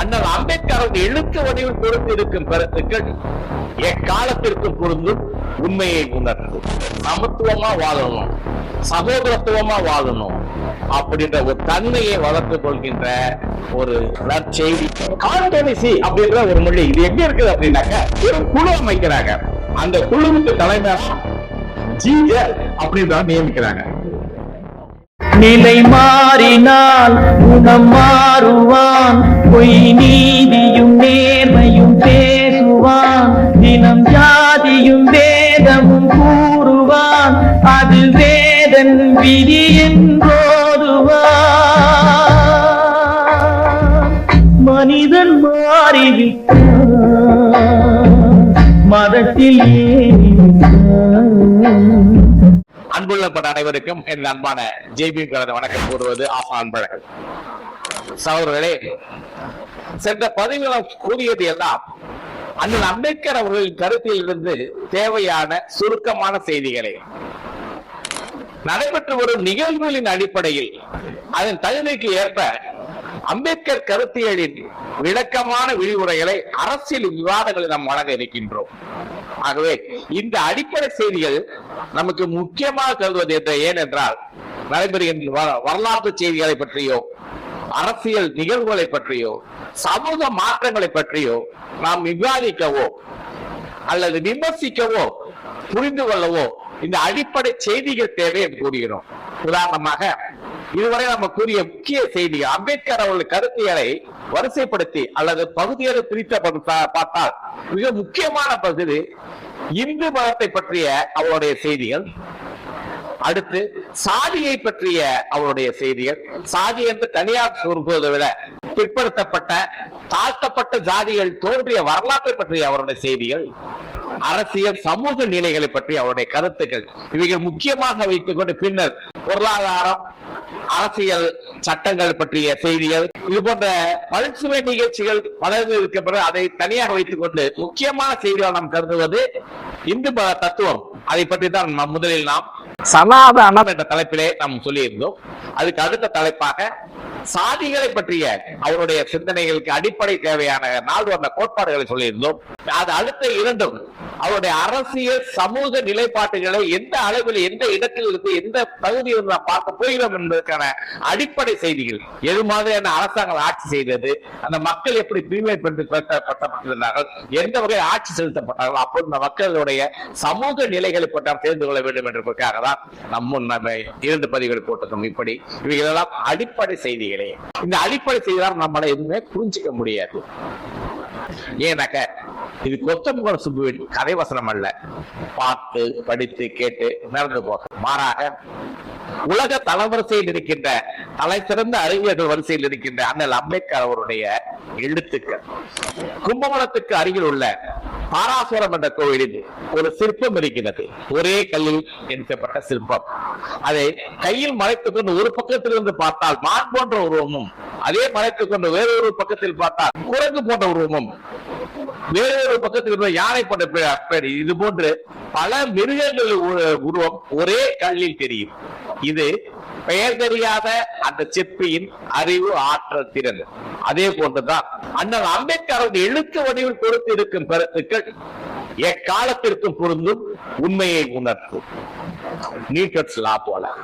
அண்ணல் அம்பேத்கர் எழுத்து வடிவில் கொடுத்து இருக்கும் கருத்துக்கள் எக்காலத்திற்கு பொருந்தும் உண்மையை உணர்த்தும் சமத்துவமா வாழணும் சகோதரத்துவமா வாழணும் அப்படின்ற ஒரு தன்மையை வளர்த்துக் கொள்கின்ற ஒரு நற்செய்தி. கான்டெனிசி அப்படின்ற ஒரு மொழி. இது எங்க இருக்குது அப்படின்னாக்க ஒரு குழு அமைக்கிறாங்க. அந்த குழுவுக்கு தலைமை ஜீஜர் அப்படின்ற நியமிக்கிறாங்க. நிலை மாறினால் குணம் மாறுவான். பொய் நீதியும் நேர்மையும் பேசுவான். தினம் ஜாதியும் வேதமும் கூறுவான். அது வேதன் விதி என்றோதுவான். மனிதன் மாறிவிட்டான். மதத்தில் ஏறிவிட்டான் அன்புள்ளப்பட்ட அனைவருக்கும் என் அன்பான ஜேபி கலந்த வணக்கம் கூறுவது ஆசா அன்பழகன் சகோதரர்களே சென்ற பதிவுகளும் கூறியது எல்லாம் அந்த அம்பேத்கர் அவர்களின் கருத்தில் இருந்து தேவையான சுருக்கமான செய்திகளை. நடைபெற்று வரும் நிகழ்வுகளின் அடிப்படையில் அதன் தகுதிக்கு ஏற்ப அம்பேத்கர் கருத்தியலின் விளக்கமான விரிவுரைகளை அரசியல் விவாதங்களை நாம் வழங்க இருக்கின்றோம். ஆகவே இந்த அடிப்படை செய்திகள் நமக்கு முக்கியமாக கருதுவது என்ற ஏனென்றால் நடைபெறுகின்ற வரலாற்று செய்திகளை பற்றியோ அரசியல் நிகழ்வுகளை பற்றியோ சமூக மாற்றங்களை பற்றியோ நாம் விவாதிக்கவோ அல்லது விமர்சிக்கவோ புரிந்து கொள்ளவோ இந்த அடிப்படை செய்திகள் தேவை என்று கூறுகிறோம். உதாரணமாக இதுவரை நம்ம கூறிய முக்கிய செய்திகள் அம்பேத்கர் அவர்கள் கருத்தியலை வரிசைப்படுத்தி அல்லது பகுதிகளை பிரித்த பார்த்தால் மிக முக்கியமான பகுதி இந்து மதத்தை பற்றிய அவருடைய செய்திகள். அடுத்து சாதியை பற்றிய அவருடைய செய்திகள். சாதி என்று தனியார் கூறுவதை விட பிற்படுத்தப்பட்ட தாழ்த்தப்பட்ட ஜாதிகள் தோன்றிய வரலாற்றை பற்றிய அவருடைய செய்திகள். அரசியல் சமூக நிலைகளை பற்றி அவருடைய கருத்துக்கள். இவைகள் முக்கியமாக வைத்துக் கொண்டு பின்னர் பொருளாதாரம் அரசியல் சட்டங்கள் பற்றிய செய்திகள் இது போன்ற பல்சுவை நிகழ்ச்சிகள் வளர்ந்து இருக்க பிறகு அதை தனியாக வைத்துக் கொண்டு முக்கியமான செய்திகள் நாம் கருதுவது இந்து மத தத்துவம். அதை பற்றி தான் முதலில் நாம் சனாதனம் என்ற தலைப்பிலே நாம் சொல்லியிருந்தோம். அதுக்கு அடுத்த தலைப்பாக சாதிகளை பற்றிய அவருடைய சிந்தனைகளுக்கு அடிப்படை தேவையான நால்வர்ண கோட்பாடுகளை சொல்லியிருந்தோம். அது அடுத்த இரண்டும் அவருடைய அரசியல் சமூக நிலைப்பாட்டுகளை எந்த அளவில் எந்த இடத்தில் இருந்து எந்த பகுதியில் நாம் பார்க்க போகிறோம் என்பதற்கான அடிப்படை செய்திகள். எது மாதிரியான அரசாங்கம் ஆட்சி செய்தது அந்த மக்கள் எப்படி பிரிமைப்படுத்தப்பட்டிருந்தார்கள் எந்த வகையில் ஆட்சி செலுத்தப்பட்டார்கள் அப்போது இந்த மக்களுடைய சமூக நிலைகளை பற்றி நாம் தெரிந்து கொள்ள வேண்டும் என்பதற்காக தான் நம்ம நம்ம இரண்டு பதிவுகள் போட்டிருக்கோம். இப்படி இவைகளெல்லாம் அடிப்படை செய்திகளே. இந்த அடிப்படை செய்தியால் நம்மளால எதுவுமே புரிஞ்சிக்க முடியாது. ஏன்னாக்க இது கொத்தமுகன் சுப்புவின் கதை வசனம் அல்ல. பார்த்து படித்து கேட்டு நடந்து போக. மாறாக உலக தலைவரிசையில் இருக்கின்ற தலை சிறந்த அறிஞர்கள் வரிசையில் இருக்கின்ற அண்ணல் அம்பேத்கர் அவருடைய எழுத்துக்கள். கும்பகோணத்துக்கு அருகில் உள்ள பாராசுரம் என்ற கோவிலில் ஒரு சிற்பம் இருக்கிறது. ஒரே கல்லில் எடுக்கப்பட்ட சிற்பம். அதை கையில் மறைத்துக் கொண்டு ஒரு பக்கத்தில் இருந்து பார்த்தால் மான் போன்ற உருவமும் அதே மறைத்துக் கொண்டு வேறொரு பக்கத்தில் பார்த்தால் குரங்கு போன்ற உருவமும் வேறொரு பக்கத்துக்கு இருந்த யானை போன்ற இது போன்று பல மிருகங்கள் உருவம் ஒரே கல்லில் தெரியும். இது பெயர் தெரியாத அந்த சிற்பியின் அறிவு ஆற்றல் திறன். அதே போன்றுதான் அண்ணல் அம்பேத்கர் எழுத்து வடிவில் கொடுத்து இருக்கும் கருத்துக்கள் எக்காலத்திற்கும் பொருந்தும் உண்மையை உணர்த்தும். நியூட்டன்ஸ் லா போல.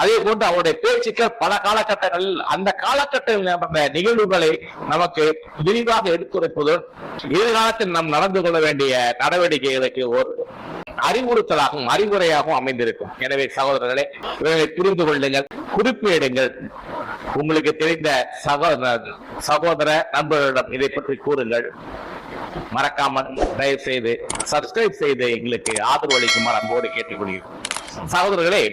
அதே போன்று அவருடைய பேச்சுக்கள் பல காலகட்டங்களில் அந்த காலகட்டத்தில் நடந்த நிகழ்வுகளை நமக்கு விரிவாக எடுத்துரைப்பதுடன் எதிர்காலத்தில் நாம் நடந்து கொள்ள வேண்டிய நடவடிக்கைகளுக்கு ஒரு அறிவுறுத்தலாகவும் அறிவுரையாகவும் அமைந்திருக்கும். எனவே சகோதரர்களே இவர்களை புரிந்து கொள்ளுங்கள் குறிப்பிடுங்கள் உங்களுக்கு தெரிந்த சகோதர சகோதர நண்பர்களிடம் இதை பற்றி கூறுங்கள். மறக்காமல் தயவு செய்து சப்ஸ்கிரைப் செய்து எங்களுக்கு ஆதரவு அளிக்குமாறு அன்போடு கேட்டுக்கொள்கிறோம். சகோதரர்களே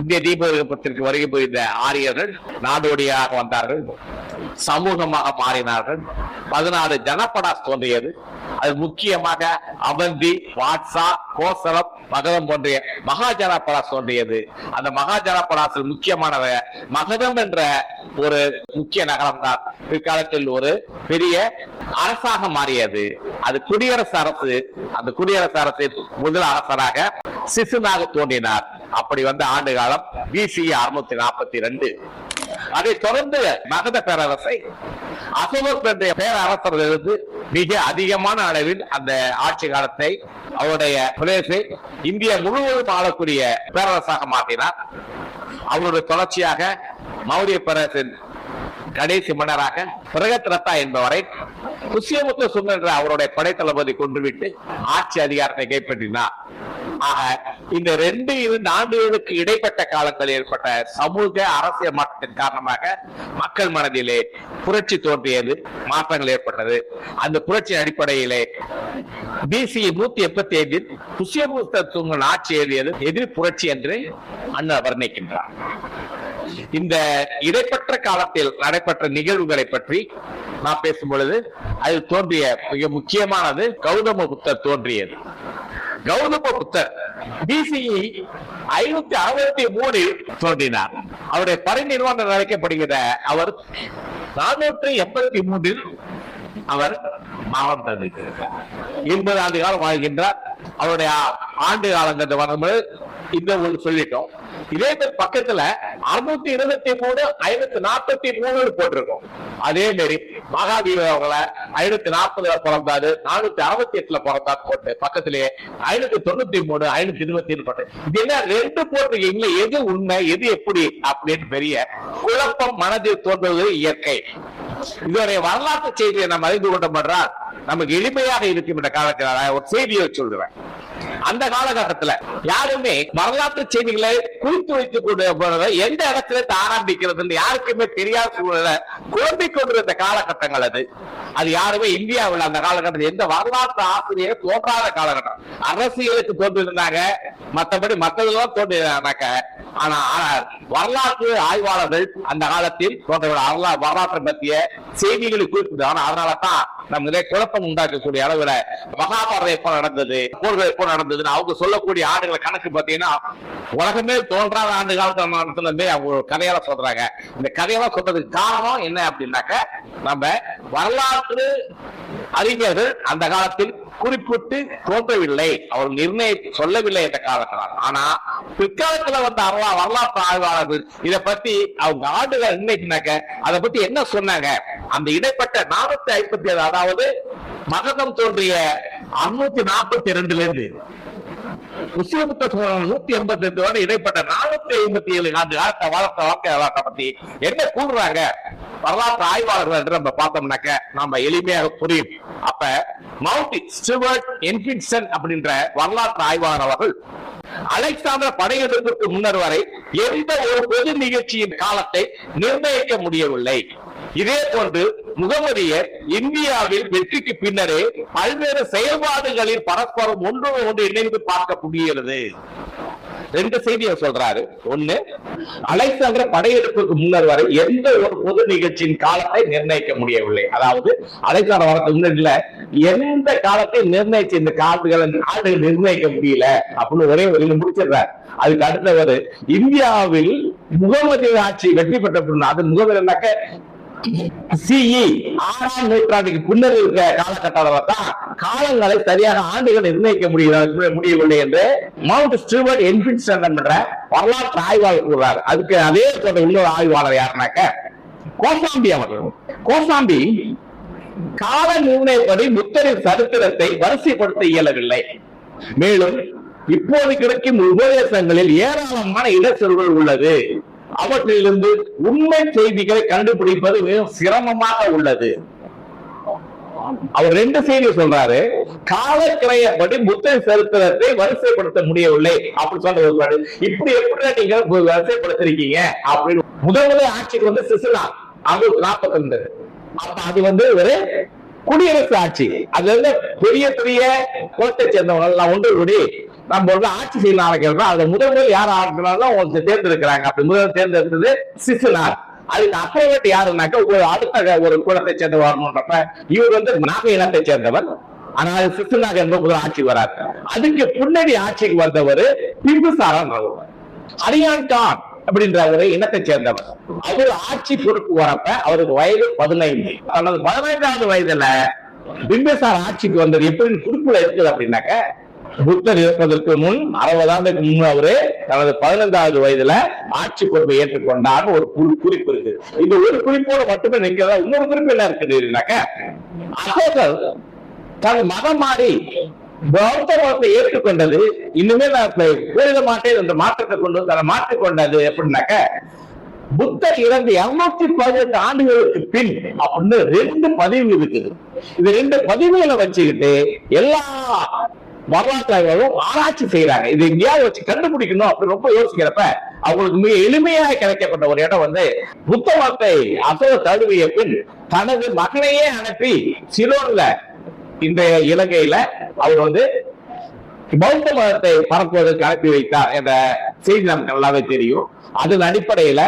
இந்திய தீபத்திற்கு வருகை புரிந்த ஆரியர்கள் நாடோடியாக வந்தார்கள். சமூகமாக மாறினார்கள். பதினாறு ஜனப்படா தோன்றியது. அது முக்கியமாக அவந்தி வாட்ஸா கோசலம் மகதம் போன்ற மகாஜன படாஸ் தோன்றியது. அந்த மகாஜன படாசில் முக்கியமானவ மகதம் என்ற ஒரு முக்கிய நகரம் தான். பிற்காலத்தில் ஒரு பெரிய அரசாக மாறியது. அது குடியரசு அரசு அந்த குடியரசு அரசின் முதல் அரசராக சிசுனாக தோன்றினார். அப்படி வந்த ஆண்டு காலம் பிசி அறுநூத்தி நாற்பத்தி ரெண்டு அதை தொடர்ந்து மகத பேரரசை அசோகர் என்ற பேரரசரிலிருந்து மிக அதிகமான அளவில் அந்த ஆட்சி காலத்தை அவருடைய பிரதேசை இந்தியா முழுவதும் ஆளக்கூடிய பேரரசாக மாற்றினார். அவருடைய தொடர்ச்சியாக மௌரிய பேரரசின் கடைசி மன்னராக பிரகத் ரத்தா என்பவரை புஷ்யமுத்து சுந்தர் என்ற அவருடைய படைத்தளபதி கொன்றுவிட்டு ஆட்சி அதிகாரத்தை கைப்பற்றினார். ஆக இந்த ரெண்டு இரண்டு ஆண்டுகளுக்கு இடைப்பட்ட காலங்களில் ஏற்பட்ட சமூக அரசியல் மாற்றத்தின் காரணமாக மக்கள் மனதிலே புரட்சி தோன்றியது மாற்றங்கள் ஏற்பட்டது. அந்த புரட்சி அடிப்படையிலே பிசி நூத்தி எண்பத்தி ஐந்தில் புஷ்யமுத்த சுங்கன் ஆட்சி எழுதியது எதிர் புரட்சி என்று அண்ணா வர்ணிக்கின்றார். இந்த இடைப்பட்ட காலத்தில் நடைபெற்ற நிகழ்வுகளை பற்றி நான் பேசும் பொழுது அதில் தோன்றிய மிக முக்கியமானது கௌதம புத்தர் தோன்றியது. கௌதம புத்தர் பிசிஇ ஐநூத்தி அறுபத்தி மூணில் தோன்றினார். அவருடைய பரிநிர்வாணம் அழைக்கப்படுகிற அவர் நானூற்றி எண்பத்தி மூன்றில் அவர் மரணம் தந்திருக்கிறார். எண்பது ஆண்டு காலம் வாழ்கின்றார். அவருடைய ஆண்டு காலங்கிறது வரும்போது இந்த ஒன்று சொல்லிட்டோம். இதே மாதிரி பக்கத்துல அறுநூத்தி இருபத்தி மூணு ஐநூத்தி நாற்பத்தி மூணு போட்டிருக்கோம். அதே மாதிரி மகாதீவ அவங்கள ஐநூத்தி நாற்பதுல பிறந்தாரு நானூத்தி அறுபத்தி எட்டுல பிறந்தாரு போட்டு பக்கத்திலேயே ஐநூத்தி தொண்ணூத்தி மூணு ஐநூத்தி இருபத்தி ஏழு போட்டு. இது என்ன ரெண்டு போட்டிருக்கீங்களா? எது உண்மை? எது எப்படி? அப்படின்னு பெரிய குழப்பம் மனதில் தோன்றுவது இயற்கை. இதோடைய வரலாற்று செய்தியை நம்ம அறிந்து கொண்டோம் என்றால் நமக்கு எளிமையாக இருக்கும் இந்த காலத்தில் ஒரு செய்தியை சொல்லுவேன். அந்த காலகட்டத்துல யாருமே வரலாற்று செய்திகளை குறித்து வைத்துக் கொண்டு எந்த இடத்துல ஆரம்பிக்கிறது ஆரம்பிக்கிறதுன்னு யாருக்குமே தெரியாத சூழல குழம்பிக் கொண்டிருந்த காலகட்டங்கள் அது. அது யாருமே இந்தியாவில் அந்த காலகட்டத்தில் எந்த வரலாற்று ஆசிரியர் தோன்றாத காலகட்டம். அரசியலுக்கு தோன்றிருந்தாங்க மற்றபடி மற்றதெல்லாம் தோன்றினாக்க ஆனா ஆனால் வரலாற்று ஆய்வாளர்கள் அந்த காலத்தில் தோன்ற வரலா- வரலாற்றை பற்றிய செய்திகளை குறிப்பிட்டு ஆனா அதனால தான் நம்ம நிறைய குழப்பம் உண்டாக்கக்கூடிய அளவுல மகாபாரதம் எப்ப நடந்தது போர்கள் எப்போ நடந்ததுன்னு அவங்க சொல்லக்கூடிய ஆண்டுகளை கணக்கு பார்த்தீங்கன்னா உலகமே தோன்றாத ஆண்டு காலத்தில் நடத்தின அவங்க ஒரு கதையால சொல்றாங்க. இந்த கதையெல்லாம் சொல்றதுக்கு காரணம் என்ன அப்படின்னாக்க நம்ம வரலாற்று அறிஞர்கள் அந்த காலத்தில் குறிப்பிட்டு தோன்றவில்லை. அவர் நிர்ணய சொல்லவில்லை என்ற காலத்தில் ஆனா பிற்காலத்துல வந்த வரலா- வரலாற்று ஆய்வாளர்கள் இதை பத்தி அவங்க ஆண்டுகள் நிர்ணயிக்கினாக்க அதை பத்தி என்ன சொன்னாங்க? அந்த இடைப்பட்ட நானூத்தி ஐம்பத்தி ஏழு அதாவது மகதம் தோன்றிய அறுநூத்தி நாற்பத்தி ரெண்டுல இருந்து முஸ்லிமுத்த சோழன் நூத்தி எண்பத்தி ரெண்டு வருடம் இடைப்பட்ட நானூத்தி ஐம்பத்தி ஏழு ஆண்டு காலத்தை வளர்த்த வாழ்க்கை வளர்த்த பத்தி என்ன கூறுறாங்க? வரலாற்று ஆய்வாளர்கள் என்று நம்ம பார்த்தோம்னாக்க நாம எளிமையாக புரியும். அப்ப மவுண்ட் ஸ்டுவர்ட் என்பின்சன் அப்படின்ற வரலாற்று ஆய்வாளர் அவர்கள் அலெக்சாண்டர் படையெடுப்பிற்கு முன்னர் வரை எந்த ஒரு பொது நிகழ்ச்சியின் காலத்தை நிர்ணயிக்க முடியவில்லை. இதே போன்று முகமதியர் இந்தியாவில் வெற்றிக்கு பின்னரே பல்வேறு செயல்பாடுகளில் பரஸ்பரம் ஒன்று ஒன்று இணைந்து பார்க்க முடிகிறது. ரெண்டு செய்தியை சொல்றாரு. ஒண்ணு அலெக்சாண்டர் படையெடுப்புக்கு முன்னர் வரை எந்த ஒரு பொது நிகழ்ச்சியின் காலத்தை நிர்ணயிக்க முடியவில்லை. அதாவது அலெக்சாண்டர் வரத்துக்கு முன்னாடில எந்த காலத்தை நிர்ணயிச்சு இந்த காலத்துகளை ஆண்டுகள் நிர்ணயிக்க முடியல அப்படின்னு ஒரே வரையில முடிச்சிடுறார். அதுக்கு அடுத்தவர் இந்தியாவில் முகமது ஆட்சி வெற்றி பெற்ற பின்னர் அது முகமதுனாக்க சிஇ ஆறாம் நூற்றாண்டுக்கு பின்னர் இருக்கிற காலகட்டத்தில் தான் காலங்களை சரியாக ஆண்டுகள் நிர்ணயிக்க முடியல முடியவில்லை என்று மவுண்ட் ஸ்டூவர்ட் என்பின்ஸ்டன் என்ற வரலாற்று ஆய்வாளர் கூறுறார். அதுக்கு அதே இன்னொரு ஆய்வாளர் யாருனாக்க கோசாம்பி அவர்கள். கோசாம்பி கால நிர்ணயப்படி புத்தரின் சரித்திரத்தை வரிசைப்படுத்த இயலவில்லை. மேலும் இப்போது கிடைக்கும் உபதேசங்களில் ஏராளமான இடச்சொல்கள் உள்ளது. அவற்றிலிருந்து உண்மை செய்திகளை கண்டுபிடிப்பது மிகவும் சிரமமாக உள்ளது. அவர் ரெண்டு செய்தி சொல்றாரு. காலக்கிரையப்படி புத்த சரித்திரத்தை வரிசைப்படுத்த முடியவில்லை. அப்படி சொல்றாரு இப்படி எப்படி நீங்க வரிசைப்படுத்திருக்கீங்க? அப்படின்னு. முதல் முதல் ஆட்சிக்கு வந்து சிசிலா அது நாற்பத்தி ரெண்டு அப்ப அது வந்து ஒரு குடியரசு ஆட்சி. அதுல இருந்து பெரிய பெரிய கோட்டை சேர்ந்தவங்க எல்லாம் ஒன்று கூடி நம்ம வந்து ஆட்சி செய்யலாம் ஆரம்பிக்கிறோம் அதை முதல் முதல் யார் ஆரம்பிக்கிறாங்களோ அவங்க தேர்ந்தெடுக்கிறாங்க. அப்படி முதல் தேர்ந்தெடுத்தது சிசுனார் அதுக்கு அப்புறம் யாருன்னாக்க ஒரு அடுத்த ஒரு குலத்தை சேர்ந்த வரணுன்றப்ப இவர் வந்து நாக இனத்தை சேர்ந்தவர். ஆனால் சிசுநாக என்ற முதல் ஆட்சி வராது அதுக்கு பின்னாடி ஆட்சிக்கு வந்தவர் பிம்புசாரன் அரியான் கான் அப்படின்ற ஒரு இனத்தை சேர்ந்தவர். அவர் ஆட்சி பொறுப்பு வரப்ப அவருக்கு வயது பதினைந்து. அல்லது பதினைந்தாவது வயதுல பிம்பேசார் ஆட்சிக்கு வந்தது எப்படி குறிப்புல இருக்குது அப்படின்னாக்க புத்தர் இறப்பதற்கு முன் அறுபது ஆண்டுக்கு முன் அவரு தனது பதினைந்தாவது வயதுல ஆட்சி பொறுப்பை ஏற்றுக்கொண்டார் ஒரு குறிப்பு இருக்கு. இந்த ஒரு குறிப்போட மட்டுமே நிக்கிறதா இன்னொரு குறிப்பு என்ன இருக்குதுனாக்க அசோகர் தன் மதம் மாறி பௌத்த மதத்தை ஏற்றுக்கொண்டது இன்னுமே நான் போயிட மாட்டேன் என்ற மாற்றத்தை கொண்டு தன்னை மாற்றிக்கொண்டது எப்படின்னாக்க புத்தர் இறந்து இருநூத்தி பதினெட்டு ஆண்டுகளுக்கு பின் அப்படின்னு ரெண்டு பதிவு இருக்குது. இது ரெண்டு பதிவுகளை வச்சுக்கிட்டு எல்லா வரலாற்றாளர்களும் ஆராய்ச்சி செய்யறாங்க இது எங்கேயாவது வச்சு கண்டுபிடிக்கணும் அப்படின்னு ரொம்ப யோசிக்கிறப்ப அவங்களுக்கு மிக எளிமையாக கிடைக்கப்பட்ட ஒரு இடம் வந்து புத்த வார்த்தை அசோக தழுவிய பின் தனது மகனையே அனுப்பி சிலோன்ல இந்த இலங்கையில அவர் வந்து பௌத்த மதத்தை பரப்புவதற்கு அனுப்பி வைத்தார் என்ற செய்தி நமக்கு நல்லாவே தெரியும். அதன் அடிப்படையில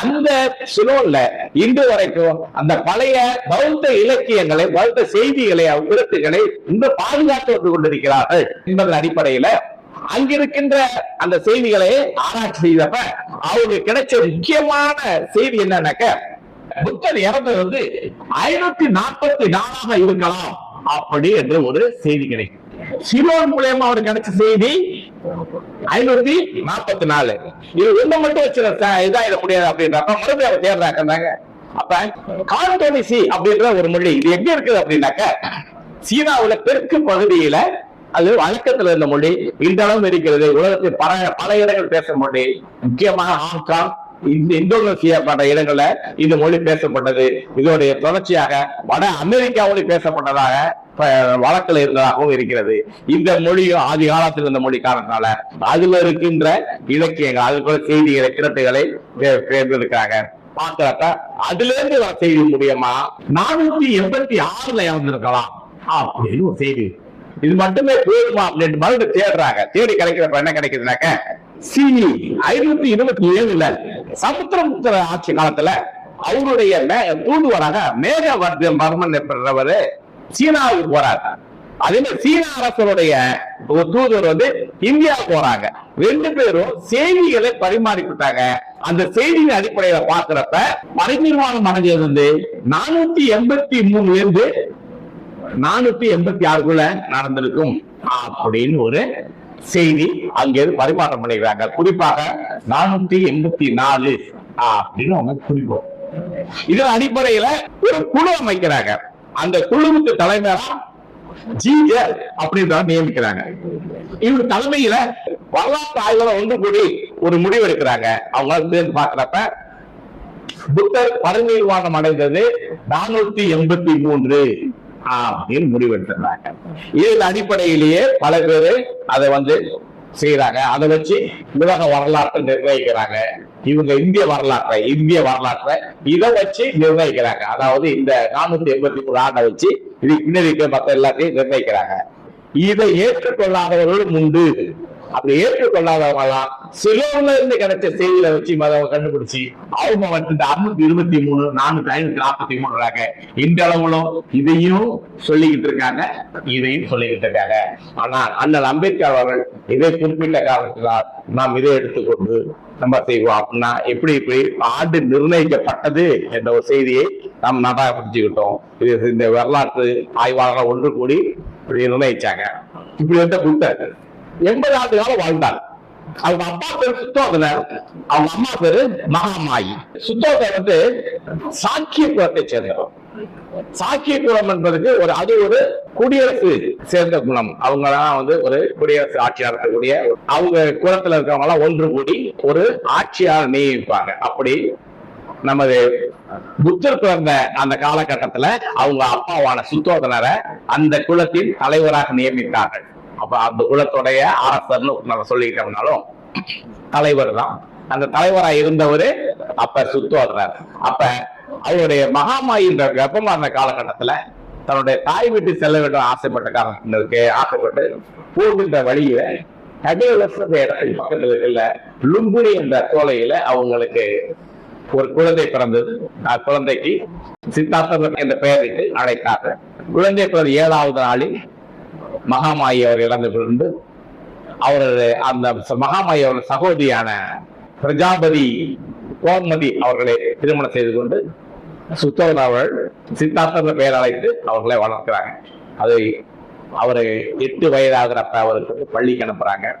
அந்த சிலோன்ல இன்று வரைக்கும் அந்த பழைய பௌத்த இலக்கியங்களை பௌத்த செய்திகளை விருத்துகளை இந்த பாதுகாத்து வந்து கொண்டிருக்கிறார்கள் என்பதன் அடிப்படையில அங்கிருக்கின்ற அந்த செய்திகளை ஆராய்ச்சி செய்தப்ப அவங்களுக்கு கிடைச்ச முக்கியமான செய்தி என்னன்னாக்க புத்தர் இறந்தது வந்து ஐநூத்தி நாற்பத்தி நாலாக இருக்கலாம் அப்படி என்று ஒரு செய்தி கிடைக்கும். சிலோன் மூலியமா அவருக்கு கிடைச்ச செய்தி ஐநூத்தி நாற்பத்தி நாலு. இது ஒண்ணு மட்டும் வச்சு இதாயிட முடியாது அப்படின்றப்ப மறுபடியும் அவர் தேடுறாங்க அப்ப கான்டோனிசி அப்படின்ற ஒரு மொழி இது எங்க இருக்குது அப்படின்னாக்க சீனாவுல தெற்கு பகுதியில அது வழக்கத்துல இருந்த மொழி இந்த அளவு இருக்கிறது உலகத்தில் பல பல இடங்கள் பேசும் மொழி முக்கியமாக ஹாங்காங் இந்தோனேசியா போன்ற இடங்கள்ல இந்த மொழி பேசப்பட்டது. இதோடைய தொடர்ச்சியாக வட அமெரிக்காவில் பேசப்பட்டதாக வழக்கில் இருந்ததாகவும் இருக்கிறது. இந்த மொழியும் ஆதி காலத்தில் இருந்த மொழி காரணத்தால அதுல இருக்கின்ற இலக்கியங்கள் அதுக்குள்ள செய்திகளை திரட்டுகளை தே- தேர்ந்தெடுக்கிறாங்க பாக்குறப்ப அதுல இருந்து வர செய்தி மூலியமா நானூத்தி எண்பத்தி ஆறுல இறந்திருக்கலாம். அப்படின்னு ஒரு செய்தி. இது மட்டுமே போதுமா? அப்படின்னு மறுபடியும் தேடுறாங்க. தேடி கிடைக்கிறப்ப என்ன கிடைக்குதுனாக்க சிஇ ஐநூத்தி இருபத்தி ஏழுல சமுத்திரமுத்திர ஆட்சி காலத்துல அவருடைய மே- தூதுவராக மேகவர்தன் வர்மன் என்பவர் சீனாவுக்கு போறார். அதே மாதிரி சீன அரசருடைய ஒரு வந்து இந்தியா போறாங்க. ரெண்டு பேரும் செய்திகளை பரிமாறிக்கிட்டாங்க. அந்த செய்தியின் அடிப்படையில பாக்குறப்ப பரிநிர்வாணம் அடைஞ்சது வந்து நானூத்தி எண்பத்தி மூணுல இருந்து நானூத்தி எண்பத்தி ஆறுக்குள்ள நடந்திருக்கும். அப்படின்னு ஒரு செய்தி அங்கிருந்து பரிமாற்றம் பண்ணிக்கிறாங்க. குறிப்பாக நானூத்தி எண்பத்தி நாலு. அப்படின்னு அவங்க குறிப்போம் இதன் அடிப்படையில ஒரு குழு அமைக்கிறாங்க. அந்த குழுவுக்கு தலைமையா ஜிஎல் அப்படின்றத நியமிக்கிறாங்க. இவர் தலைமையில வரலாற்று ஆய்வுல ஒன்று கூடி ஒரு முடிவு எடுக்கிறாங்க. அவங்க வந்து பாக்குறப்ப புத்தர் பரிநிர்வாணம் அடைந்தது நானூத்தி எண்பத்தி மூன்று. அப்படின்னு முடிவெடுத்துறாங்க இதன் அடிப்படையிலேயே பல பேரு அதை வந்து செய்யறாங்க அதை வச்சு உலக வரலாற்றை நிர்ணயிக்கிறாங்க. இவங்க இந்திய வரலாற்றை இந்திய வரலாற்றை இதை வச்சு நிர்ணயிக்கிறாங்க. அதாவது இந்த நானூத்தி எண்பத்தி மூணு ஆண்டை வச்சு இது பின்னாடி மற்ற எல்லாத்தையும் நிர்ணயிக்கிறாங்க. இதை ஏற்றுக்கொள்ளாதவர்களும் உண்டு. அப்படி ஏற்றுக்கொள்ளாதவங்களாம் சிலோன்ல இருந்து கிடைச்ச செய்தியில வச்சு மதவ கண்டுபிடிச்சு அவங்க வந்து இந்த அறுநூத்தி இருபத்தி மூணு நானூத்தி ஐநூத்தி நாற்பத்தி மூணுறாங்க இந்த அளவுலும் இதையும் சொல்லிக்கிட்டு இருக்காங்க இதையும் சொல்லிக்கிட்டு இருக்காங்க. ஆனா அண்ணல் அம்பேத்கர் அவர்கள் இதை குறிப்பிட்ட காரணத்தினால் நாம் இதை எடுத்துக்கொண்டு நம்ம செய்வோம் அப்படின்னா எப்படி இப்படி ஆண்டு நிர்ணயிக்கப்பட்டது என்ற ஒரு செய்தியை நாம் நன்றாக புரிஞ்சுக்கிட்டோம் இது இந்த வரலாற்று ஆய்வாளர்கள் ஒன்று கூடி இப்படி நிர்ணயிச்சாங்க. இப்படி வந்து கொடுத்தாரு எண்பது ஆண்டு காலம் வாழ்ந்தார் அவங்க அப்பா பேரு சுத்தோதனர். அவங்க அம்மா பேரு மகாமாயி. சுத்தோதனர் வந்து சாக்கிய குலத்தை சேர்ந்தவர். சாக்கிய குலம் என்பதுக்கு ஒரு அது ஒரு குடியரசு சேர்ந்த குணம் அவங்க தான் வந்து ஒரு குடியரசு ஆட்சியாளர் இருக்கக்கூடிய அவங்க குலத்துல இருக்கவங்க எல்லாம் ஒன்று கூடி ஒரு ஆட்சியாளர் நியமிப்பாங்க. அப்படி நமது புத்தர் பிறந்த அந்த காலகட்டத்துல அவங்க அப்பாவான சுத்தோதனரை அந்த குலத்தின் தலைவராக நியமித்தார்கள். அந்த குலத்துடைய அரசர்னு நம்ம சொல்லிட்டோம்னாலும் தலைவர் தான் அந்த தலைவரா இருந்தவரு அப்ப சுத்தோதனர் அப்ப அவருடைய மகாமாயின்ற கர்ப்பமான காலகட்டத்துல தன்னுடைய தாய் வீட்டு செல்ல வேண்டும் ஆசைப்பட்ட காரணத்திற்கு ஆசைப்பட்டு போகின்ற வழியில லும்புனி என்ற சோலையில அவங்களுக்கு ஒரு குழந்தை பிறந்தது. அந்த குழந்தைக்கு சித்தார்த்தர் என்ற பெயரிட்டு அழைத்தார்கள். குழந்தை பிறந்த ஏழாவது நாளில் மகாமாயி அவர் இறந்து கொண்டு அவரது அந்த மகாமாயி அவரது சகோதரியான பிரஜாபதி கோமதி அவர்களை திருமணம் செய்து கொண்டு சுத்தவன் அவர்கள் சித்தார்த்த பெயர் அழைத்து அவர்களை வளர்க்கிறாங்க. அதை அவரு எட்டு வயதாகிறப்ப அவருக்கு வந்து பள்ளிக்கு அனுப்புறாங்க.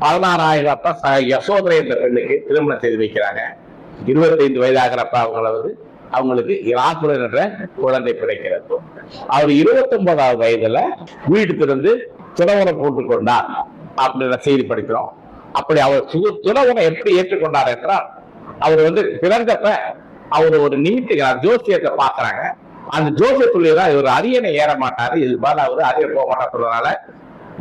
பதினாறாயிரப்ப ச- யசோதரை என்ற பெண்ணுக்கு திருமணம் செய்து வைக்கிறாங்க. இருபத்தைந்து வயதாகிறப்ப அவங்கள வந்து அவங்களுக்கு இராசுரன் என்ற குழந்தை பிறக்கிறது. அவர் இருபத்தி ஒன்பதாவது வயதுல வீடு திறந்து துறவரம் போட்டுக் கொண்டார் அப்படின்ற செய்தி படிக்கிறோம். அப்படி அவர் சு- துறவரம் எப்படி ஏற்றுக்கொண்டார் என்றால் அவர் வந்து பிறந்தப்ப அவர் ஒரு நீட்டுகிறார் ஜோசியத்தை பாக்குறாங்க அந்த ஜோசியத்துள்ளே தான் இவர் அரியணை ஏற மாட்டாரு. இது மாதிரி அவர் அரிய போக மாட்டார் சொல்றதுனால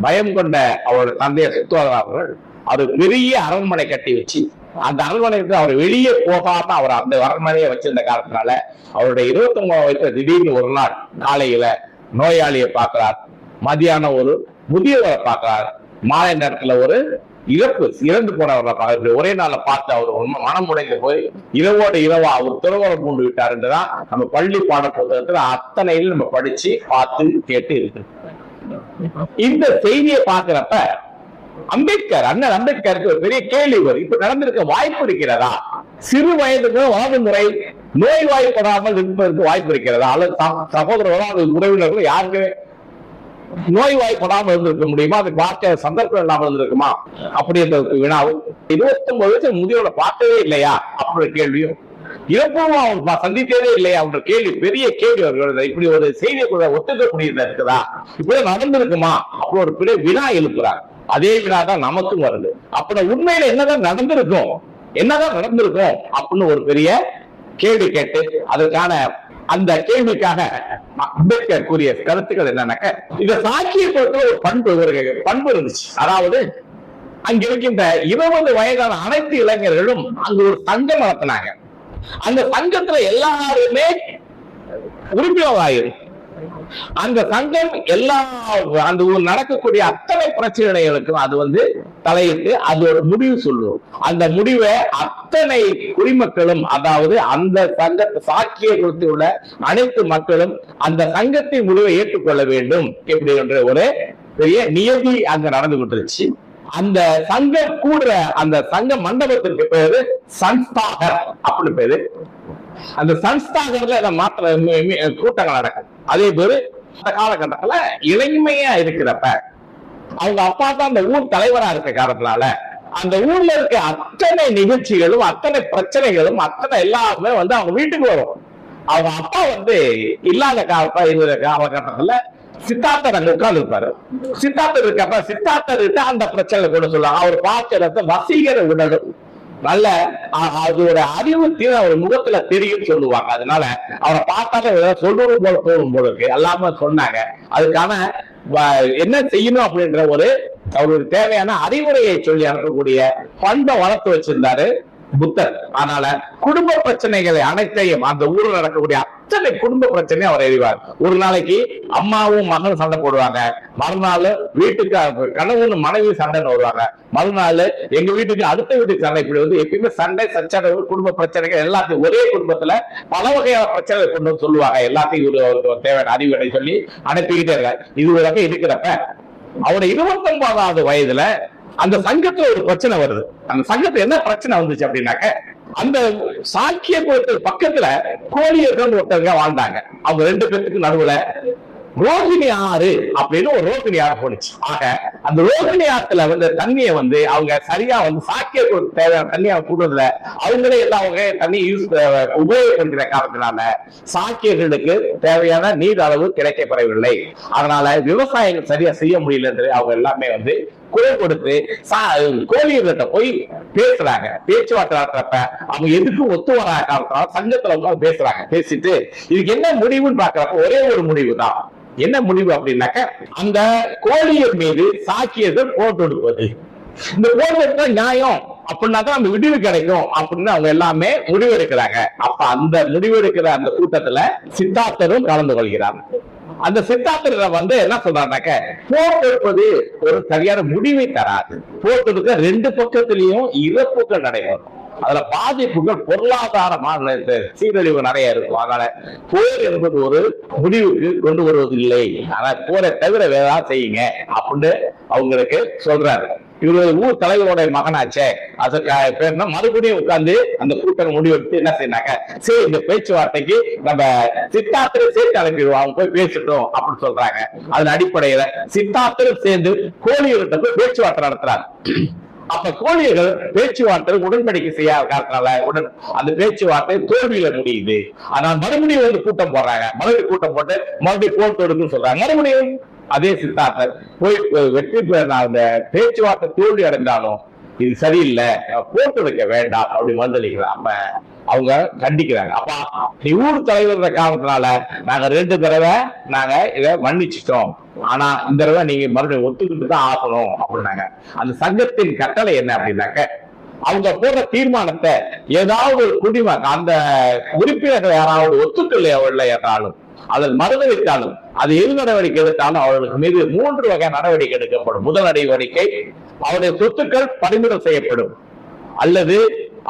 பயம் கொண்ட அவரோட தந்தையை சுத்துவதர் அவர்கள் அவர் பெரிய அரண்மனை கட்டி வச்சு அந்த அரண்மனைக்கு அவர் வெளியே போகாம அவர் அந்த அரண்மனையை வச்சிருந்த காலத்தினால அவருடைய இருபத்தி ஒன்பது வயசுல திடீர்னு ஒரு நாள் காலையில நோயாளியை பார்க்கிறார். மதியானம் ஒரு முதியவரை பார்க்கிறார். மாலை நேரத்துல ஒரு இறப்பு இறந்து போனவரை ஒரே நாளை பார்த்து அவர் உண்மை மனம் உடைந்து போய் இரவோட இரவா அவர் திருவரம் பூண்டு விட்டார் என்றுதான் நம்ம பள்ளி பாட புத்தகத்துல அத்தனையில் நம்ம படிச்சு பார்த்து கேட்டு இருக்கு. இந்த செய்தியை பார்க்கிறப்ப அம்பேத்கர் அண்ணன் அம்பேத்கருக்கு ஒரு பெரிய கேள்வி வரும். இப்ப நடந்திருக்க வாய்ப்பு இருக்கிறதா? சிறு வயதுக்கு வாழ்வு முறை நோய்வாய்ப்படாமல் இருப்பதற்கு வாய்ப்பு இருக்கிறதா? அல்லது சகோதரர்களோ அல்லது உறவினர்களோ யாருக்குமே நோய்வாய்ப்படாமல் இருந்திருக்க முடியுமா? அதுக்கு பார்க்க சந்தர்ப்பம் இல்லாமல் இருந்திருக்குமா? அப்படின்ற வினாவும் இருபத்தி ஒன்பது வயசு முதியோட பார்த்ததே இல்லையா? அப்படி கேள்வியும். இறப்பும் அவர் சந்தித்ததே இல்லையா? என்ற கேள்வி பெரிய கேள்வி அவர்கள் இப்படி ஒரு செய்தியை கூட ஒத்துக்கக்கூடியதா இருக்குதா இப்படி நடந்திருக்குமா? அப்படி ஒரு பெரிய வினா எழுப்புறாங்க. அதே வினா தான் நமக்கும் வருது. அப்ப உண்மையில என்னதான் நடந்திருக்கும் என்னதான் நடந்திருக்கும் அப்படின்னு ஒரு பெரிய கேள்வி கேட்டு அதற்கான அந்த கேள்விக்காக அம்பேத்கர் கூறிய கருத்துக்கள் என்னன்னாக்க இந்த சாட்சியப்படுத்த ஒரு பண்பு ஒரு பண்பு இருந்துச்சு. அதாவது அங்க இருக்கின்ற இருபது வயதான அனைத்து இளைஞர்களும் அங்க ஒரு சங்கம் நடத்தினாங்க. அந்த சங்கத்துல எல்லாருமே உறுப்பினராயிரு அந்த சங்கம் எல்லா அந்த ஊர் நடக்கக்கூடிய அத்தனை பிரச்சனைகளுக்கும் அது வந்து தலையிட்டு அது ஒரு முடிவு சொல்லும். அந்த முடிவை அத்தனை குடிமக்களும் அதாவது அந்த சங்கத்தை சாட்சியை கொடுத்து உள்ள அனைத்து மக்களும் அந்த சங்கத்தின் முடிவை ஏற்றுக்கொள்ள வேண்டும் எப்படி என்ற ஒரு பெரிய நியதி அங்க நடந்து கொண்டிருச்சு. அந்த சங்கம் கூடுற அந்த சங்க மண்டபத்திற்கு பேரு சன்ஸ்தாகர் அப்படின்னு பேரு. அந்த சன்ஸ்தாகர்ல இந்த மாத்திர கூட்டங்கள் நடக்கும் அதே பேரு அந்த காலகட்டத்துல இளைமையா இருக்கிறப்ப அவங்க அப்பா தான் அந்த ஊர் தலைவரா இருக்க காரணத்தினால அந்த ஊர்ல இருக்க அத்தனை நிகழ்ச்சிகளும் அத்தனை பிரச்சனைகளும் அத்தனை எல்லாருமே வந்து அவங்க வீட்டுக்கு வரும். அவங்க அப்பா வந்து இல்லாத காலத்தா இருந்த காலகட்டத்துல சித்தார்த்தர் அங்க உட்கார்ந்து இருப்பாரு சித்தார்த்தர் இருக்கப்ப சித்தார்த்தர் அந்த பிரச்சனை கூட சொல்லுவாங்க. அவர் பார்க்கறத வசீகர உடலும் நல்ல அதோட அறிவு தீர அவர் முகத்துல தெரியும் சொல்லுவாங்க. அதனால அவரை பார்த்தாலே சொல்றது போல தோணும் போல இருக்கு. எல்லாமே சொன்னாங்க. அதுக்கான என்ன செய்யணும் அப்படின்ற ஒரு அவருக்கு தேவையான அறிவுரையை சொல்லி அனுப்பக்கூடிய பண்பை வளர்த்து வச்சிருந்தாரு புத்தர். அதனால குடும்ப பிரச்சனைகளை அனைத்தையும் அந்த ஊர்ல நடக்கக்கூடிய அத்தனை குடும்ப பிரச்சனையும் அவர் எறிவார் ஒரு நாளைக்கு அம்மாவும் மகனும் சண்டை போடுவாங்க. மறுநாள் வீட்டுக்கு கணவன் மனைவி சண்டைன்னு வருவாங்க மறுநாள் எங்க வீட்டுக்கு அடுத்த வீட்டுக்கு சண்டை இப்படி வந்து எப்பயுமே சண்டை சச்சரவு குடும்ப பிரச்சனைகள் எல்லாத்தையும் ஒரே குடும்பத்துல பல வகையான பிரச்சனை கொண்டு வந்து சொல்லுவாங்க. எல்லாத்தையும் ஒரு தேவையான அறிவுரை சொல்லி அனுப்பிக்கிட்டே இருக்காங்க இது ஒரு வகை இருக்கிறப்ப அவருடைய இருபத்தி ஒன்பதாவது வயதுல அந்த சங்கத்துல ஒரு பிரச்சனை வருது. அந்த சங்கத்துல என்ன பிரச்சனை வந்துச்சு அப்படின்னாக்க அந்த சாக்கிய குளத்துக்கு பக்கத்துல கோழியர்கள் ஒருத்தவங்க வாழ்ந்தாங்க. அவங்க ரெண்டு பேருக்கு நடுவுல ரோகிணி ஆறு அப்படின்னு ஒரு ரோகிணி ஆறு போனுச்சு ஆக அந்த ரோகிணி ஆத்துல வந்து தண்ணியை வந்து அவங்க சரியா வந்து சாக்கிய குளத்துக்கு தேவையான தண்ணியை கூடுறதுல அவங்களே எல்லாம் அவங்க தண்ணி யூஸ் உபயோகப்படுகிற காரணத்தினால சாக்கியர்களுக்கு தேவையான நீர் அளவு கிடைக்கப்படவில்லை அதனால விவசாயங்கள் சரியா செய்ய முடியல என்று அவங்க எல்லாமே வந்து குரல் கொடுத்து சா- கோழியர்கிட்ட போய் பேசுறாங்க. பேச்சுவார்த்தை நடத்துறப்ப அவங்க எதுக்கும் ஒத்து வராத காரணத்தால சங்கத்துல வந்து பேசுறாங்க. பேசிட்டு இதுக்கு என்ன முடிவுன்னு பாக்குறப்ப ஒரே ஒரு முடிவு தான் என்ன முடிவு அப்படின்னாக்க அந்த கோழியர் மீது சாக்கியர்கள் போட்டு கொடுப்பது இந்த போர் நியாயம். அப்படின்னா தான் நம்ம விடிவு கிடைக்கும். அப்படின்னு அவங்க எல்லாமே முடிவெடுக்கிறாங்க. அப்ப அந்த முடிவெடுக்கிற அந்த கூட்டத்துல சித்தார்த்தரும் கலந்து கொள்கிறாங்க. அந்த சித்தார்த்தரை வந்து என்ன சொல்றாங்க போர் தொடுப்பது ஒரு சரியான முடிவை தராது. போர் தொடுக்க ரெண்டு பக்கத்திலையும் இறப்புகள் நடைபெறும். அதுல பாதிப்புகள் பொருளாதாரமான இந்த சீரழிவு நிறைய இருக்கும். அதனால போர் என்பது ஒரு முடிவுக்கு கொண்டு வருவதில்லை. ஆனா போரை தவிர வேற செய்யுங்க அப்படின்னு அவங்களுக்கு சொல்றாரு. இவரு ஊர் தலைவருடைய மகனாச்சே. அதுக்கு மறுபடியும் உட்கார்ந்து அந்த கூட்டம் முடிவெடுத்து என்ன செய்யினாங்க சரி இந்த பேச்சுவார்த்தைக்கு நம்ம சித்தார்த்தரை சேர்த்து அனுப்பிடுவோம் அவங்க போய் பேசிட்டோம் அப்படின்னு சொல்றாங்க. அதன் அடிப்படையில சித்தார்த்தரும் சேர்ந்து கோழிகிட்ட போய் பேச்சுவார்த்தை நடத்துறாங்க. அப்ப கோழியர்கள் பேச்சுவார்த்தை உடன்படிக்கை செய்யாத காரணத்தால உடன் அந்த பேச்சுவார்த்தை தோல்வியில முடியுது. ஆனால் மறுபடியும் வந்து கூட்டம் போடுறாங்க. மறுபடியும் கூட்டம் போட்டு மறுபடியும் போர் தொடுக்குன்னு சொல்றாங்க. மறுபடியும் அதே சித்தார்த்தர் போய் வெற்றி பெற அந்த பேச்சுவார்த்தை தோல்வி அடைந்தாலும் இது சரியில்லை. போட்டு வைக்க வேண்டாம் அப்படி மறுதளிக்கிறாங்க அப்ப அவங்க கண்டிக்கிறாங்க. அப்பா நீ ஊர் தலைவர் காரணத்தினால நாங்க ரெண்டு தடவை நாங்க இதை மன்னிச்சிட்டோம். ஆனா இந்த தடவை நீங்க மறுபடியும் ஒத்துக்கிட்டு தான் ஆகணும் அப்படின்னாங்க. அந்த சங்கத்தின் கட்டளை என்ன அப்படின்னாக்க அவங்க போடுற தீர்மானத்தை ஏதாவது ஒரு குடிமக்கள் அந்த உறுப்பினர்கள் யாராவது ஒத்துக்கொள்ள என்றாலும் அதில் மறுதளித்தாலும் அது எது நடவடிக்கை எடுத்தாலும் அவர்களுக்கு மீது மூன்று வகை நடவடிக்கை எடுக்கப்படும். முதல் நடவடிக்கை அவருடைய சொத்துக்கள் பறிமுதல் செய்யப்படும். அல்லது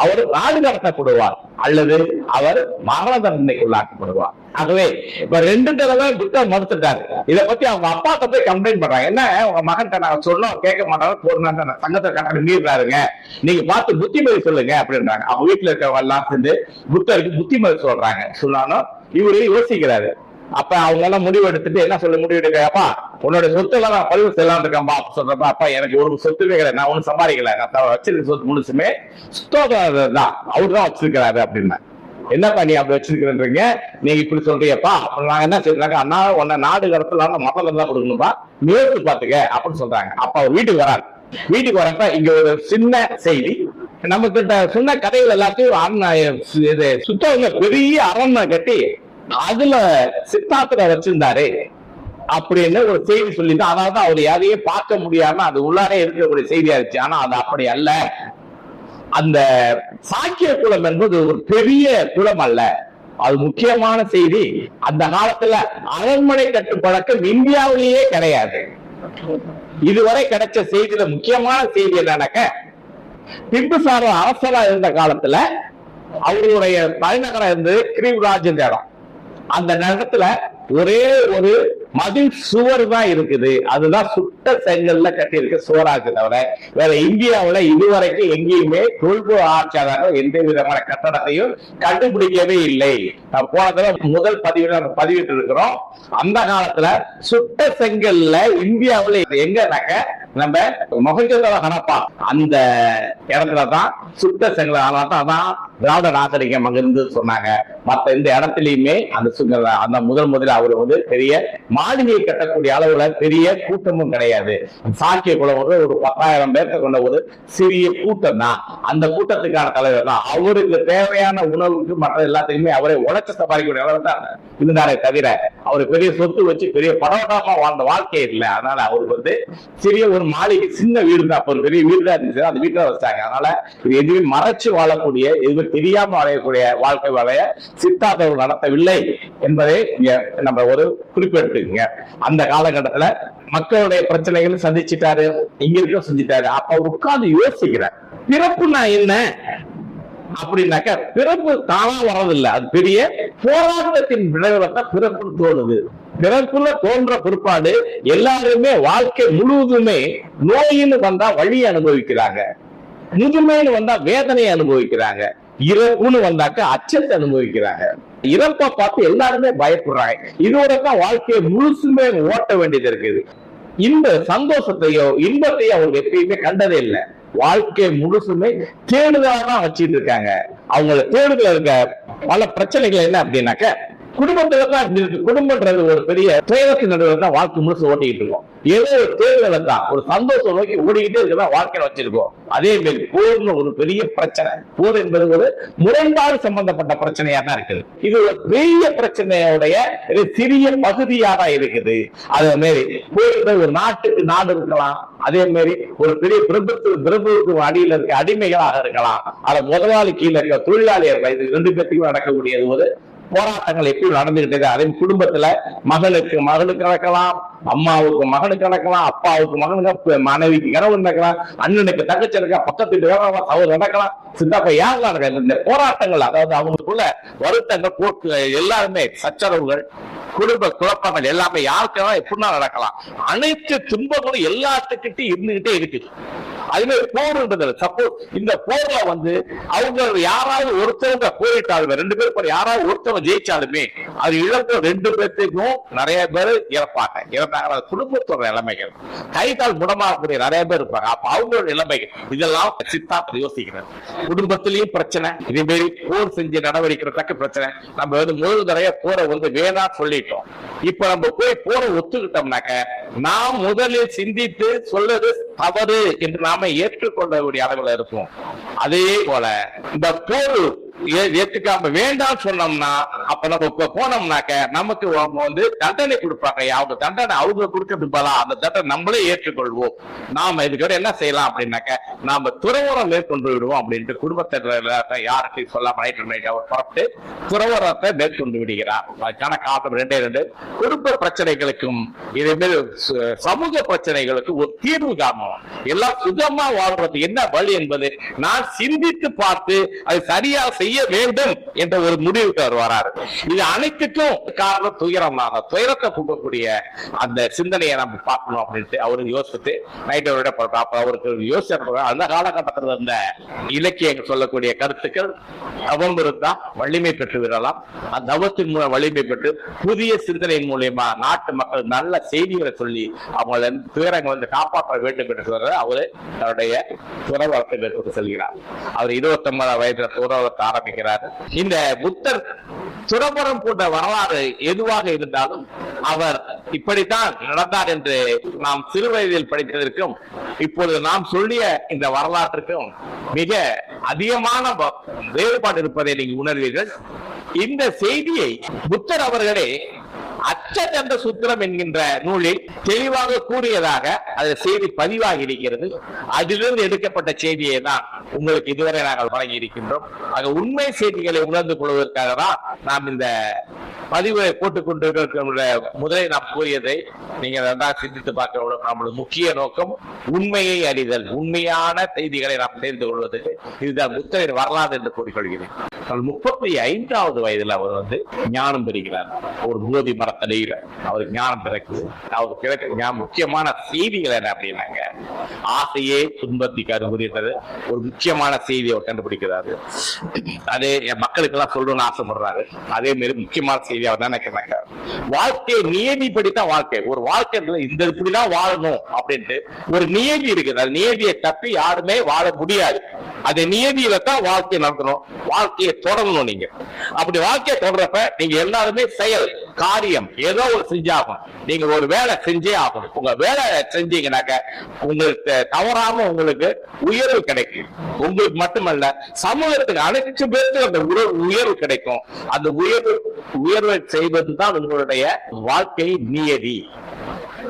அவர் நாடு கடத்தப்படுவார் அல்லது அவர் மரண தண்டனைக்குள்ளாக்கப்படுவார் ஆகவே இப்ப ரெண்டு தடவை புத்தர் மறுத்துட்டாரு. இதை பத்தி அவங்க அப்பா போய் கம்ப்ளைண்ட் பண்றாங்க. என்ன உங்க மகன் நான் சொன்னோம் கேட்க மாட்டாரு போடுறாங்க சங்கத்தை கணக்கு மீறாருங்க நீங்க பார்த்து புத்திமதி சொல்லுங்க அப்படின்றாங்க. அவங்க வீட்டுல இருக்கவங்க எல்லாம் சேர்ந்து புத்தருக்கு புத்திமதி சொல்றாங்க. சொன்னாலும் இவரு யோசிக்கிறாரு. அப்ப அவங்க எல்லாம் முடிவு எடுத்துட்டு என்ன சொல்ல முடிவு எடுக்கப்பா உன்னோட சொத்து எல்லாம் நான் பதிவு செய்யலாம் இருக்கேன்பா சொல்றப்ப அப்பா எனக்கு ஒரு சொத்து கிடையாது நான் ஒன்றும் சம்பாதிக்கல. நான் த- வச்சிருக்க சொத்து முழுசுமே சுத்தோதர் தான் அவரு தான் வச்சிருக்கிறாரு அப்படின்னா. என்னப்பா நீ அப்படி வச்சிருக்கிறீங்க நீங்க இப்படி சொல்றியப்பா. அப்ப நாங்க என்ன சொல்றாங்க அண்ணா உன்ன நாடு கடத்தலாம் மத்தல தான் கொடுக்கணும்பா நேர்த்து பாத்துக்க அப்படின்னு சொல்றாங்க. அப்ப அவர் வீட்டுக்கு வராரு. வீட்டுக்கு வரப்ப இங்க ஒரு சின்ன செய்தி. நம்ம கிட்ட சொன்ன கதைகள் எல்லாத்தையும் அரண் இது சுத்தவங்க பெரிய அரண்மனை கட்டி அதுல சித்தார்த்தரை வச்சிருந்தாரு. அப்படின்னு ஒரு செய்தி சொல்லிட்டு அதாவது அவர் யாரையே பார்க்க முடியாம அது உள்ளாரே இருக்கக்கூடிய செய்தியா இருந்துச்சு. ஆனா அது அப்படி அல்ல. அந்த சாக்கிய குளம் என்பது ஒரு பெரிய குளம் அல்ல. அது முக்கியமான செய்தி. அந்த காலத்துல அரண்மனை கட்டு பழக்கம் இந்தியாவிலேயே கிடையாது. இதுவரை கிடைச்ச செய்தியில முக்கியமான செய்தி என்னன்னாக்க பிம்புசார அரசரா இருந்த காலத்துல அவருடைய தலைநகரம் இருந்தது இந்த இடம் அந்த நேரத்துல ஒரே ஒரு மதில் சுவர் தான் இருக்குது. அதுதான் சுட்ட செங்கல்ல கட்டியிருக்க சுவரா தவிர வேற இந்தியாவில இதுவரைக்கும் எங்கேயுமே தொல்பு ஆட்சியாளர்கள் எந்த விதமான கட்டடத்தையும் கண்டுபிடிக்கவே இல்லை. நான் போன தடவை முதல் பதிவு பதிவிட்டு இருக்கிறோம். அந்த காலத்துல சுட்ட செங்கல்ல இந்தியாவுல எங்கனாக்க நம்ம மொஹஞ்சதார ஹனப்பா அந்த இடத்துல தான் சுத்த செங்கல் தான் அதான் திராவிட நாகரிகம் அங்கிருந்து சொன்னாங்க. மற்ற எந்த இடத்துலயுமே அந்த சுங்கல அந்த முதல் முதல்ல அவர் வந்து பெரிய மாளிகையை கட்டக்கூடிய அளவுல பெரிய கூட்டமும் கிடையாது. சாக்கிய குளம் ஒரு பத்தாயிரம் பேர்த்த கொண்ட ஒரு சிறிய கூட்டம் தான். அந்த கூட்டத்துக்கான தலைவர் தான். அவருக்கு தேவையான உணவுக்கு மற்ற எல்லாத்துக்குமே அவரை உழைச்ச சம்பாதிக்கக்கூடிய அளவு தான். இருந்தாரே தவிர அவர் பெரிய சொத்து வச்சு பெரிய படவட்டமா வாழ்ந்த வாழ்க்கை இல்லை. அதனால அவருக்கு வந்து சிறிய ஒரு மாளிகை சின்ன வீடு தான். அப்ப ஒரு பெரிய வீடு தான் இருந்துச்சு. அந்த வீட்டுல வச்சாங்க. அதனால இது எதுவுமே மறைச்சு வாழக்கூடிய எதுவுமே தெரியாம வாழக்கூடிய வாழ்க்கை வாழைய சித்தார்த்தவர் நடத்தவில்லை என்பதை இங்க நம்ம ஒரு குறிப்பிட்டுங்க அந்த காலகட்டத்துல மக்களுடைய பிரச்சனைகளை சந்திச்சிட்டாரு இங்க இருக்க செஞ்சிட்டாரு அப்ப அவர் உட்கார்ந்து யோசிக்கிறார். பிறப்புனா என்ன? அப்படின்னாக்க பிறப்பு தானா வர்றதில்லை. அது பெரிய போராட்டத்தின் விளைவுதான் பிறப்பு தோணுது. பிறப்புல தோன்ற பிற்பாடு எல்லாருமே வாழ்க்கை முழுவதுமே நோயின்னு வந்தா வழி அனுபவிக்கிறாங்க. முதுமைன்னு வந்தா வேதனையை அனுபவிக்கிறாங்க. இறப்புன்னு வந்தாக்க அச்சத்தை அனுபவிக்கிறாங்க. இறப்பை பார்த்து எல்லாருமே பயப்படுறாங்க. இதோட தான் வாழ்க்கையை முழுசுமே ஓட்ட வேண்டியது இருக்குது. இந்த சந்தோஷத்தையோ இன்பத்தையோ அவங்க எப்பயுமே கண்டதே இல்லை. வாழ்க்கை முழுசுமே தேடுதலா தான் வச்சுட்டு இருக்காங்க. அவங்க தேடுதல இருக்க பல பிரச்சனைகள் என்ன அப்படின்னாக்க குடும்பத்துல தான் இருக்கு குடும்பன்றது ஒரு பெரிய துயரத்தின் நடுவில் தான் வாழ்க்கை முழுசு ஓட்டிக்கிட்டு இருக்கோம். ஏதோ ஒரு தேர்தல் தான் ஒரு சந்தோஷம் நோக்கி ஓடிக்கிட்டே இருக்கதான் வாழ்க்கையில வச்சிருக்கோம். அதே மாதிரி போர்னு ஒரு பெரிய பிரச்சனை. போர் என்பது ஒரு முரண்பாடு சம்பந்தப்பட்ட பிரச்சனையா தான் இருக்குது. இது ஒரு பெரிய பிரச்சனையுடைய ஒரு சிறிய பகுதியா தான் இருக்குது. அதே மாதிரி போர் ஒரு நாட்டுக்கு நாடு இருக்கலாம். அதே மாதிரி ஒரு பெரிய பிரபுத்துவ பிரபுத்துவ அடியில இருக்க அடிமைகளாக இருக்கலாம். அத முதலாளி கீழே இருக்க தொழிலாளி இருக்கலாம் இது ரெண்டு பேர்த்துக்கும் நடக்கக்கூடியது ஒரு போராட்டங்கள் எப்படி நடந்துகிட்டது? அதே குடும்பத்துல மகளுக்கு மகனுக்கு நடக்கலாம் அம்மாவுக்கு மகனுக்கு நடக்கலாம் அப்பாவுக்கு மகனுக்கு மனைவிக்கு கணவன் நடக்கலாம் அண்ணனுக்கு தங்கச்சி இருக்கா பக்கத்து வீட்டு அவர் நடக்கலாம். சித்தப்பா யாரெல்லாம் நடக்கலாம் இந்த போராட்டங்கள் அதாவது அவங்களுக்குள்ள வருத்தங்கள் போக்கு எல்லாருமே சச்சரவுகள் குடும்ப குழப்பங்கள் எல்லாமே யாருக்கெல்லாம் எப்படின்னா நடக்கலாம். அனைத்து துன்பங்களும் எல்லாத்துக்கிட்டையும் இருந்துகிட்டே இருக்குது அதுவே போர்ன்றது சப்போஸ் இந்த போர்ல வந்து அவங்க யாராவது ஒருத்தவங்க போரிட்டாலுமே ரெண்டு பேருக்கு யாராவது ஒருத்தவங்க ஜெயிச்சாலுமே அது இழந்த ரெண்டு பேர்த்துக்கும் நிறைய பேர் இறப்பாங்க இறந்தாங்க குடும்பத்தோட நிலைமைகள். கை கால் முடமாகக்கூடிய நிறைய பேர் இருப்பாங்க. அப்ப அவங்களோட நிலைமைகள். இதெல்லாம் சித்தார்த்த யோசிக்கிறது குடும்பத்திலயும் பிரச்சனை. இதே மாதிரி போர் செஞ்சு நடவடிக்கிறதுக்கு பிரச்சனை. நம்ம வந்து முதல் தடவை போரை வந்து வேணா சொல்லிட்டோம். இப்ப நம்ம போய் போரை ஒத்துக்கிட்டோம்னாக்க நாம் முதலில் சிந்தித்து சொல்றது தவறு என்று நாம் ஏற்றுக்கொள்ளக்கூடிய அளவில் இருக்கும் அதே போல இந்த போர் ஏத்துக்காம வேண்டாம் சொன்னோம்னா அப்ப நம்ம போனோம்னாக்க நமக்கு அவங்க வந்து தண்டனை கொடுப்பாங்க. அவங்க தண்டனை அவங்க கொடுக்கறது பலா அந்த தண்டனை நம்மளே ஏற்றுக்கொள்வோம். நாம இதுக்கோட என்ன செய்யலாம் அப்படின்னாக்க நாம துறவரம் மேற்கொண்டு விடுவோம் அப்படின்ட்டு குடும்பத்தினர் யார்கிட்டையும் சொல்லாம நைட் அவர் புறப்பட்டு துறவரத்தை மேற்கொண்டு விடுகிறார். அதுக்கான காரணம் ரெண்டே ரெண்டு. குடும்ப பிரச்சனைகளுக்கும் இதே மாதிரி ச- சமூக பிரச்சனைகளுக்கு ஒரு தீர்வு காரணம் எல்லாம் சுகமா வாழ்றது என்ன வழி என்பது நான் சிந்தித்து பார்த்து அது சரியா செய்ய வேண்டும் என்ற ஒரு முடிவுக்கு அவர் வராரு. இது அனைத்துக்கும் காரணம் துயரம் துயரத்தை கொடுக்கக்கூடிய அந்த சிந்தனையை நம்ம பார்க்கணும் அப்படின்ட்டு அவரு யோசித்து நைட் அவரோட அப்ப அவருக்கு யோசிச்சு அந்த காலகட்டத்தில் இருந்த இலக்கியங்கள் சொல்லக்கூடிய கருத்துக்கள் தவம் இருந்தா வலிமை பெற்று விடலாம். அந்த தவத்தின் மூலம் வலிமை பெற்று புதிய சிந்தனையின் மூலியமா நாட்டு மக்கள் நல்ல செய்திகளை சொல்லி அவங்களை துயரங்கள் வந்து காப்பாற்ற வேண்டும் என்று சொல்ற அவரு தன்னுடைய துறவரத்தை மேற்கொண்டு செல்கிறார். அவர் இருபத்தி ஒன்பதாம் வயதுல துறவரத்தை ஆரம்பிக்கிறார் இந்த புத்தர் துறவரம் போன்ற வரலாறு எதுவாக இருந்தாலும் அவர் இப்படித்தான் நடந்தார் என்று நாம் சிறுவயதில் படித்ததற்கும் இப்பொழுது நாம் சொல்லிய இந்த வரலாற்றுக்கும் மிக அதிகமான வேறுபாடு இருப்பதை நீங்கள் உணர்வீர்கள். இந்த செய்தியை புத்தர் அவர்களே அச்சதந்த சூத்திரம் என்கின்ற நூலில் தெளிவாக கூறியதாக அது செய்தி பதிவாகி இருக்கிறது அதிலிருந்து எடுக்கப்பட்ட செய்தியை தான் உங்களுக்கு இதுவரை நாங்கள் வழங்கி இருக்கின்றோம் ஆக உண்மை செய்திகளை உணர்ந்து கொள்வதற்காக தான் நாம் இந்த பதிவை போட்டுக்கொண்டிருக்கிற முதலில் நாம் கூறியதை நீங்கள் நன்றாக சிந்தித்து பார்க்க வேண்டும் முக்கிய நோக்கம் உண்மையை அறிதல் உண்மையான செய்திகளை நாம் தெரிந்து கொள்வது இதுதான் புத்தரின் வரலாறு என்று கூறிக்கொள்கிறேன். முப்பத்தி ஐந்தாவது வயதில் அவர் வந்து ஞானம் பெறுகிறார். ஒரு போதி மரத்தடியில அவருக்கு ஞானம் பிறக்குது. அவருக்கு கிடைக்க ஞானம் முக்கியமான செய்திகள் என்ன அப்படின்னாங்க? ஆசையே துன்பத்திக்கு அறிவுறுத்தது ஒரு முக்கியமான செய்தியை அவர் கண்டுபிடிக்கிறாரு. அதே என் மக்களுக்கு எல்லாம் சொல்லணும்னு ஆசைப்படுறாரு. அதே மாதிரி முக்கியமான செய்தி அவர் தான் நினைக்கிறாங்க வாழ்க்கையை நியதிப்படித்தான் வாழ்க்கை. ஒரு வாழ்க்கை இந்த இப்படிதான் வாழணும் அப்படின்ட்டு ஒரு நியதி இருக்குது. அது நியதியை தப்பி யாருமே வாழ முடியாது. அந்த நியதியில தான் வாழ்க்கையை நடத்தணும். வாழ்க்கையை தொடரணும் நீங்க. அப்படி வாழ்க்கையை தொடர்றப்ப நீங்க எல்லாருமே செயல். காரியம் ஏதோ ஒரு செஞ்சாகும் நீங்க ஒரு வேலை செஞ்சே ஆகணும். உங்க வேலை செஞ்சீங்கன்னாக்க உங்களுக்கு தவறாம உங்களுக்கு உயர்வு கிடைக்கும். உங்களுக்கு மட்டுமல்ல சமூகத்துக்கு அனைத்து பேருக்கு அந்த உயர்- உயர்வு கிடைக்கும். அந்த உயர்வு உயர்வை செய்வது தான் உங்களுடைய வாழ்க்கை நியதி.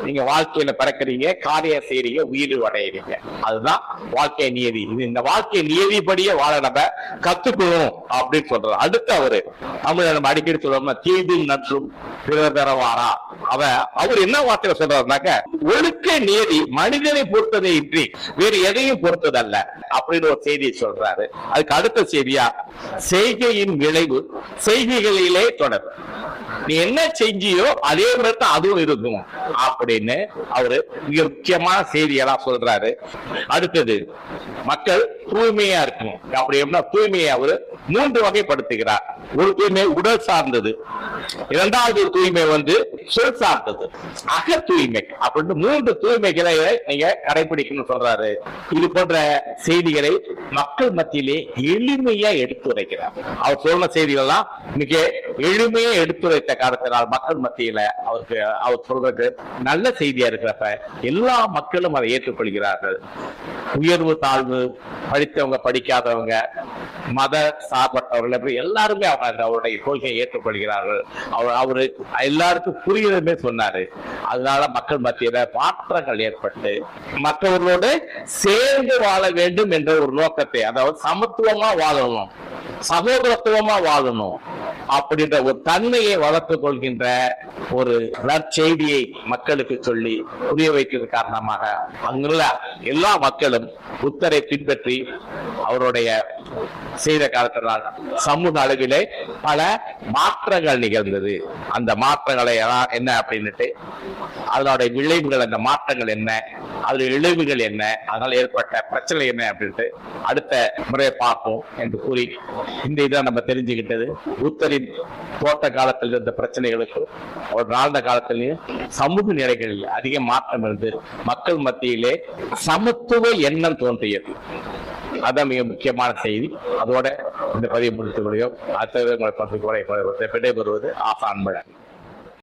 நீங்க வாழ்க்கையில பிறக்கிறீங்க காரியம் செய்றீங்க உயிர் அடையிறீங்க. அதுதான் வாழ்க்கை நியதி. இது இந்த வாழ்க்கை நியதிப்படியே வாழ நம்ம கத்துக்கணும் அப்படின்னு சொல்றாரு. அடுத்து அவரு தமிழ் நம்ம அடிக்கடி சொல்றோம்னா தீதும் நற்றும் பிறர் தரவாரா அவ அவர் என்ன வார்த்தை சொல்றாருனாக்க ஒழுக்க நியதி மனிதனை பொறுத்ததை இன்றி வேறு எதையும் பொறுத்ததல்ல அப்படின்னு ஒரு செய்தியை சொல்றாரு. அதுக்கு அடுத்த செய்தியா செய்கையின் விளைவு செய்கைகளிலே தொடர். நீ என்ன செஞ்சியோ அதே மாதிரி தான் அதுவும் இருக்கும். அப்படின்னு அவரு மிக முக்கியமான செய்தியெல்லாம் சொல்றாரு. அடுத்தது மக்கள் தூய்மையா இருக்கணும். அப்படி எப்படின்னா தூய்மையை அவரு மூன்று வகைப்படுத்துகிறார். ஒரு தூய்மை உடல் சார்ந்தது. இரண்டாவது தூய்மை வந்து சொல் சார்ந்தது. அக தூய்மை அப்படின்னு மூன்று தூய்மைகளை நீங்க கடைபிடிக்கணும்னு சொல்றாரு. இது போன்ற செய்திகளை மக்கள் மத்தியிலே எளிமையா எடுத்துரைக்கிறார். அவர் சொன்ன செய்திகள்லாம் மிக எளிமையா எடுத்துரை எடுத்துரைத்த காரணத்தினால் மக்கள் மத்தியில அவருக்கு அவர் சொல்றது நல்ல செய்தியா இருக்கிறப்ப எல்லா மக்களும் அதை ஏற்றுக்கொள்கிறார்கள். உயர்வு தாழ்வு படித்தவங்க படிக்காதவங்க மத சார்பற்றவர்கள் எல்லாருமே அவங்க அவருடைய கொள்கையை ஏற்றுக்கொள்கிறார்கள். அவர் அவரு எல்லாருக்கும் புரியுதுமே சொன்னாரு. அதனால மக்கள் மத்தியில மாற்றங்கள் ஏற்பட்டு மற்றவர்களோடு சேர்ந்து வாழ வேண்டும் என்ற ஒரு நோக்கத்தை அதாவது சமத்துவமா வாழணும். சகோதரத்துவமா வாழணும். அப்படின்ற ஒரு தன்மையை வளர்த்துக் கொள்கின்ற ஒரு நற்செய்தியை மக்களுக்கு சொல்லி புரிய வைக்கிறது காரணமாக அங்குள்ள எல்லா மக்களும் புத்தரை பின்பற்றி அவருடைய செய்த காலத்தினால் சமூக அளவிலே பல மாற்றங்கள் நிகழ்ந்தது. அந்த மாற்றங்களை என்ன அப்படின்னுட்டு அதனுடைய விளைவுகள் அந்த மாற்றங்கள் என்ன அதனுடைய விளைவுகள் என்ன அதனால் ஏற்பட்ட பிரச்சனை என்ன அப்படின்ட்டு அடுத்த முறையை பார்ப்போம் என்று கூறி இந்த இதை நம்ம தெரிஞ்சுக்கிட்டது. புத்தரின் தோட்ட காலத்தில் இருந்த பிரச்சனைகளுக்கு ஒரு நாள்ந்த காலத்திலேயும் சமூக நிலைகளில் அதிக மாற்றம் இருந்து மக்கள் மத்தியிலே சமத்துவ எண்ணம் தோன்றியது. அதான் மிக முக்கியமான செய்தி. அதோட இந்த பதிவு முடித்துக் கொள்கிறோம். அடுத்தது உங்களை பற்றி விடைபெறுவது ஆசான் மழை